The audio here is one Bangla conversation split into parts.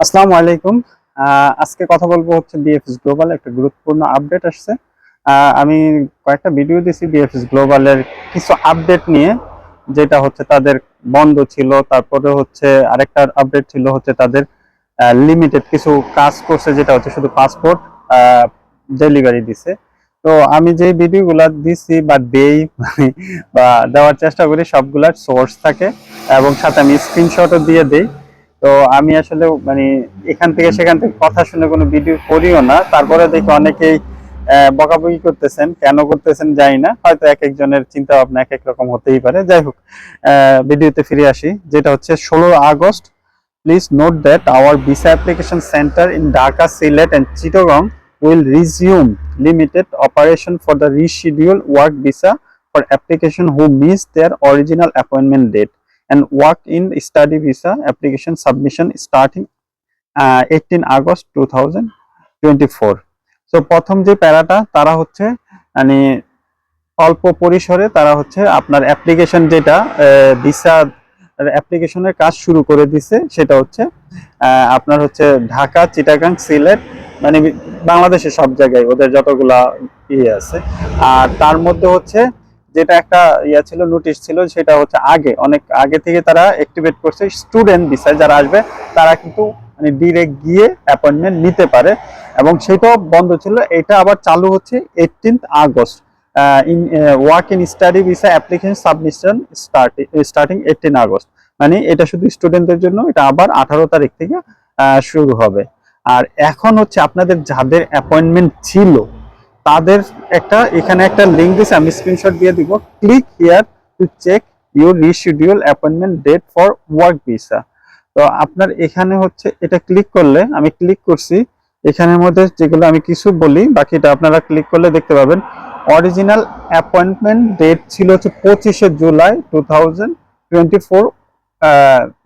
আসসালামু আলাইকুম। আজকে কথা বলব হচ্ছে বিএফএস গ্লোবাল একটা গুরুত্বপূর্ণ আপডেট আসছে। আমি কয়েকটা ভিডিও দিছি বিএফএস গ্লোবালের কিছু আপডেট নিয়ে, যেটা হচ্ছে তাদের বন্ধ ছিল, তারপরে হচ্ছে আরেকটা আপডেট ছিল হচ্ছে তাদের লিমিটেড কিছু কাজ করছে, যেটা হচ্ছে শুধু পাসপোর্ট ডেলিভারি দিছে। তো আমি যে ভিডিওগুলো দিছি বা দেই মানে বা দেওয়ার চেষ্টা করি, সবগুলার সোর্স থাকে, এবং সাথে আমি স্ক্রিনশটও দিয়ে দেই। তো আমি আসলে মানে এখান থেকে সেখান থেকে কথা শুনে কোনো ভিডিও করিও না। তারপরে দেখি অনেকেই বকাবকি করতেছেন। কেন করতেছেন জানি না। হয়তো এক একজনের চিন্তা ভাবনা এক এক রকম হতেই পারে। যাই হোক ভিডিওতে ফিরে আসি। যেটা হচ্ছে ষোলো August please note that our visa application centre in Dhaka Sylhet and Chittagong will resume limited operation for the rescheduled work visa for application who miss their original appointment date. And work in study visa application submission starting uh, 18 August 2024 so প্রথম যে প্যারাটা তারা হচ্ছে মানে অল্প পরিসরে তারা হচ্ছে আপনার অ্যাপ্লিকেশন যেটা ভিসা অ্যাপ্লিকেশনের কাজ শুরু করে দিছে সেটা হচ্ছে আপনার হচ্ছে ঢাকা চিটাগাং সিলেট মানে বাংলাদেশের সব জায়গায় ওদের যতগুলা ইয়ে আছে। আর তার মধ্যে হচ্ছে যেটা একটা ইয়া ছিল নোটিশ ছিল, সেটা হচ্ছে আগে। অনেক আগে থেকে তারা অ্যাক্টিভেট করছে স্টুডেন্ট ভিসায় যারা আসবে, তারা কিন্তু মানে ডিরেক্ট গিয়ে অ্যাপয়েন্টমেন্ট নিতে পারে। এবং সেটাও বন্ধ ছিল। এটা আবার চালু হচ্ছে eighteenth August. In work in study visa application submission starting starting eighteen August. মানে এটা শুধু স্টুডেন্টদের জন্য, এটা আবার আঠারো তারিখ থেকে শুরু হবে। আর এখন হচ্ছে আপনাদের যাদের অ্যাপয়েন্টমেন্ট ছিল তাদের একটা, এখানে একটা লিঙ্ক দিয়েছে আমি স্ক্রিনশট দিয়ে দিব। Click here to check your reschedule appointment date for work visa তো আপনার এখানে হচ্ছে, এটা ক্লিক করলে, আমি ক্লিক করছি, এখানের মধ্যে যেগুলো আমি কিছু বলি, বাকিটা আপনারা ক্লিক করলে দেখতে পাবেন। অরিজিনাল অ্যাপয়েন্টমেন্ট ডেট ছিল হচ্ছে পঁচিশে July two thousand twenty four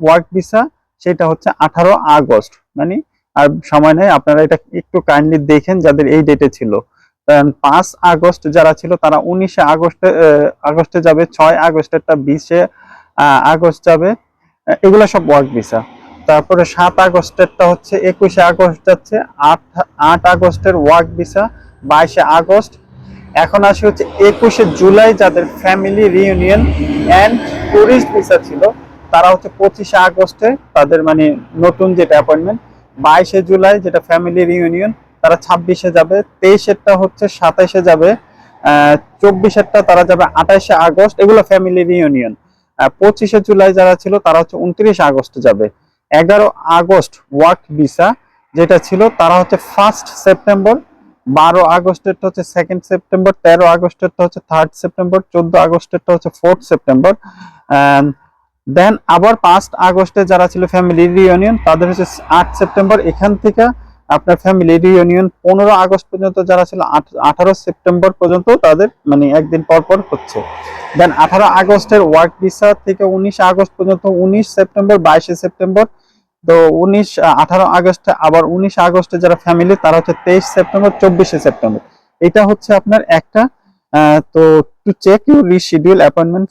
work visa সেটা হচ্ছে আঠারো আগস্ট। মানে আর সময় নেই, আপনারা এটা একটু কাইন্ডলি দেখেন যাদের এই ডেটে ছিল। পাঁচ আগস্ট যারা ছিল, তারা উনিশে আগস্টে আগস্টে যাবে, ছয় আগস্টেরটা বিশে আগস্ট যাবে। এগুলো সব ওয়ার্ক ভিসা তারপরে সাত আগস্টেরটা হচ্ছে, একুশে আগস্ট যাচ্ছে, আট আট আগস্টের ওয়ার্ক ভিসা বাইশে আগস্ট। এখন আসে হচ্ছে, একুশে জুলাই যাদের family reunion and tourist visa ছিল, তারা হচ্ছে পঁচিশে আগস্টে তাদের মানে নতুন যেটা অ্যাপয়েন্টমেন্ট বাইশে জুলাই যেটা ফ্যামিলি রিউনিয়ন তারা ছাব্বিশে যাবে, তেইশেরটা হচ্ছে সাতাইশে যাবে চব্বিশেরটা তারা যাবে আঠাইশে আগস্ট, এগুলো ফ্যামিলি রিউনিয়ন পঁচিশে জুলাই যারা ছিল, তারা হচ্ছে উনত্রিশে আগস্ট যাবে। এগারো আগস্ট ওয়ার্ক ভিসা যেটা ছিল, তারা হচ্ছে ফার্স্ট সেপ্টেম্বর বারো আগস্টেরটা হচ্ছে সেকেন্ড সেপ্টেম্বর তেরো আগস্টেরটা হচ্ছে থার্ড সেপ্টেম্বর চোদ্দ আগস্টেরটা হচ্ছে ফোর্থ সেপ্টেম্বর দেন আবার পাঁচ আগস্টে যারা ছিল ফ্যামিলি রিউনিয়ন তাদের হচ্ছে আট সেপ্টেম্বর এখান থেকে আপনার ফ্যামিলি রিউনিয়ন পনেরো আগস্ট পর্যন্ত যারা ছিল আঠারো সেপ্টেম্বর পর্যন্ত তাদের মানে একদিন পর পর হচ্ছে। দেন আঠারো আগস্টের ওয়ার্ক ভিসা থেকে উনিশ আগস্ট পর্যন্ত উনিশ সেপ্টেম্বর, বাইশে সেপ্টেম্বর, তো উনিশ, আঠারো আগস্টে আবার উনিশ আগস্টে যারা ফ্যামিলি তারা হচ্ছে তেইশ সেপ্টেম্বর, চব্বিশে সেপ্টেম্বর। এটা হচ্ছে আপনার একটা তো to check your reschedule appointment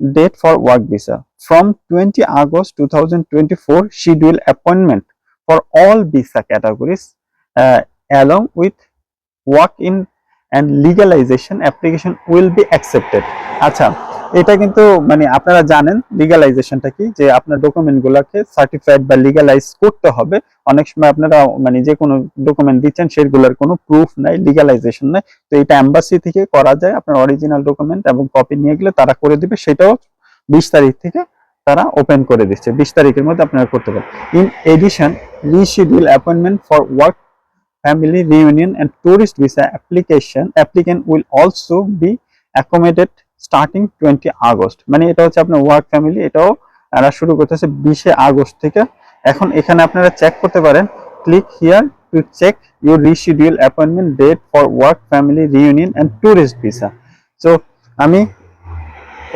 date for work visa from 20 August 2024 schedule appointment for all visa categories uh, along with work in and legalization application will be accepted. আচ্ছা এটা কিন্তু মানে আপনারা জানেন লিগালাইজেশনটা কি? যে আপনার ডকুমেন্ট গুলাকে সার্টিফাইড বা লিগালাইজ করতে হবে। অনেক সময় আপনারা মানে যে কোনো ডকুমেন্ট দিচ্ছেন সেগুলোর কোনো প্রুফ নাই লিগালাইজেশন নাই। তো এটা এম্বাসি থেকে করা যায় আপনার অরিজিনাল ডকুমেন্ট এবং কপি নিয়ে গেলে তারা করে দিবে। সেটাও বিশ তারিখ থেকে তারা ওপেন করে দিচ্ছে। বিশ তারিখের মধ্যে আপনারা করতে পারেন। In addition reschedule appointment for work family reunion and tourist visa application applicant will also be accommodated starting twenty August মানে এটা হচ্ছে আপনার ওয়ার্ক ফ্যামিলি এটাও এরা শুরু করতেছে বিশে আগস্ট থেকে। এখন এখানে আপনারা চেক করতে পারেন। Click here to check your reschedule appointment date for work family reunion and tourist visa so আমি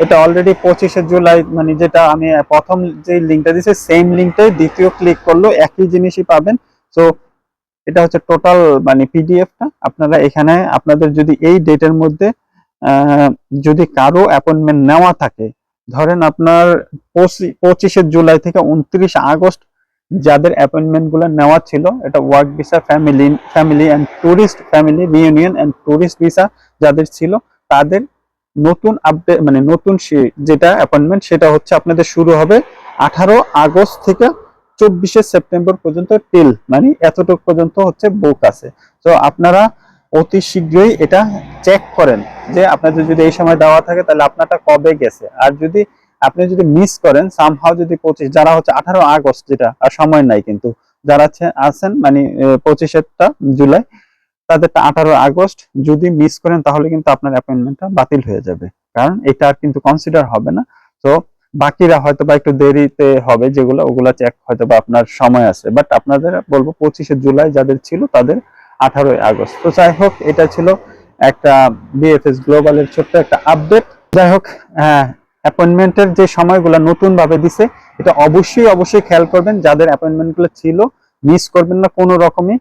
এটা অলরেডি পঁচিশে জুলাই মানে যেটা আমি প্রথম যে লিঙ্কটা দিয়েছি সেম লিঙ্কটাই দ্বিতীয় ক্লিক করল, একই জিনিসই পাবেন। সো এটা হচ্ছে টোটাল মানে পিডিএফটা আপনারা এখানে আপনাদের যদি এই ডেটের মধ্যে যদি কারও অ্যাপয়েন্টমেন্ট নেওয়া থাকে, ধরেন আপনার পঁচিশে জুলাই থেকে উনত্রিশ আগস্ট যাদের অ্যাপয়েন্টমেন্টগুলো নেওয়া ছিল, এটা work visa family family and tourist family reunion and tourist visa যাদের ছিল, তাদের নতুন আপডেট মানে নতুন যেটা অ্যাপয়েন্টমেন্ট সেটা হচ্ছে আপনাদের শুরু হবে আঠারো আগস্ট থেকে চব্বিশে সেপ্টেম্বর পর্যন্ত টিল মানে এতটুকু পর্যন্ত হচ্ছে বুক আছে। তো আপনারা অতি শীঘ্রই এটা চেক করেন যে আপনাদের যদি এই সময় দেওয়া থাকে, তাহলে আপনারটা কবে গেছে। আর যদি আপনি যদি মিস করেন সামহাও যদি পঁচিশ, যারা হচ্ছে আঠারো আগস্ট যেটা, আর সময় নাই কিন্তু, যারা আছেন মানে পঁচিশেরটা জুলাই তাদেরটা আঠারো আগস্ট যদি মিস করেন, তাহলে কিন্তু আপনার অ্যাপয়েন্টমেন্টটা বাতিল হয়ে যাবে। কারণ এটা আর কিন্তু কনসিডার হবে না। তো বাকিরা হয়তো বা একটু দেরিতে হবে যেগুলো, ওগুলা চেক হয়তো বা আপনার সময় আছে। বাট আপনাদের বলব পঁচিশে জুলাই যাদের ছিল, তাদের আঠারোই আগস্ট। তো যাই হোক, এটা ছিল একটা বিএফএস গ্লোবালের ছোট্ট একটা আপডেট যাই হোক অ্যাপয়েন্টমেন্টের যে সময়গুলো নতুন ভাবে দিছে, এটা অবশ্যই অবশ্যই খেয়াল করবেন। যাদের অ্যাপয়েন্টমেন্টগুলো ছিল মিস করবেন না কোনো রকমই।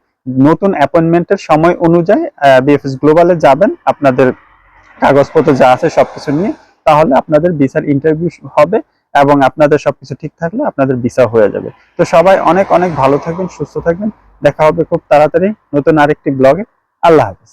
নতুন অ্যাপয়েন্টমেন্টের সময় অনুযায়ী বিএফএস গ্লোবালে যাবেন। আপনাদের কাগজপত্র যা আছে সবকিছু নিয়ে, তাহলে আপনাদের ভিসার ইন্টারভিউ হবে এবং আপনাদের সবকিছু ঠিক থাকলে আপনাদের ভিসা হয়ে যাবে। তো সবাই অনেক অনেক ভালো থাকবেন, সুস্থ থাকবেন। দেখা হবে খুব তাড়াতাড়ি নতুন আরেকটি ব্লগে আল্লাহ হাফেজ।